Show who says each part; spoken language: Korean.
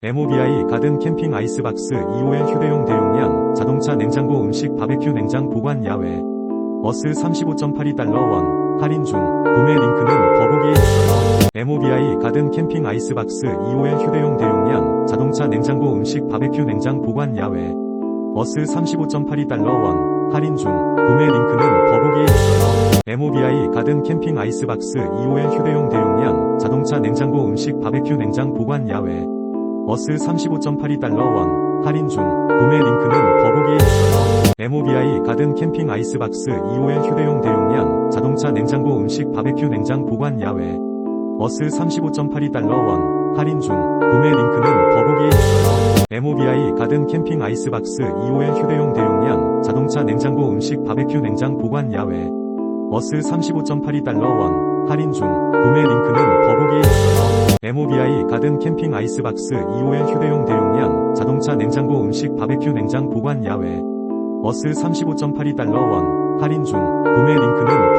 Speaker 1: MOBI 가든 캠핑 아이스박스 2호의 휴대용 대용량 자동차 냉장고 음식 바베큐 냉장 보관 야외. 어스 35.82달러 원 할인 중. 구매 링크는 더보기에 있어요. MOBI 가든 캠핑 아이스박스 2호의 휴대용 대용량 자동차 냉장고 음식 바베큐 냉장 보관 야외. 어스 35.82달러 원 할인 중. 구매 링크는 더보기에 있어요. MOBI 가든 캠핑 아이스박스 2호의 휴대용 대용량 자동차 냉장고 음식 바베큐 냉장 보관 야외 어스 35.82달러 원 할인 중 구매 링크는 더보기에 있어요. MOBI 가든 캠핑 아이스박스 2호의 휴대용 대용량 자동차 냉장고 음식 바베큐 냉장 보관 야외 어스 35.82달러 원 할인 중 구매 링크는 더보기에 있어요. MOBI 가든 캠핑 아이스박스 2호의 휴대용 대용량 자동차 냉장고 음식 바베큐 냉장 보관 야외 어스 35.82달러 원 할인 중 구매 링크는. MOBI 가든 캠핑 아이스박스 2호의 휴대용 대용량 자동차 냉장고 음식 바베큐 냉장 보관 야외. 어스 35.82달러 원 할인 중. 구매 링크는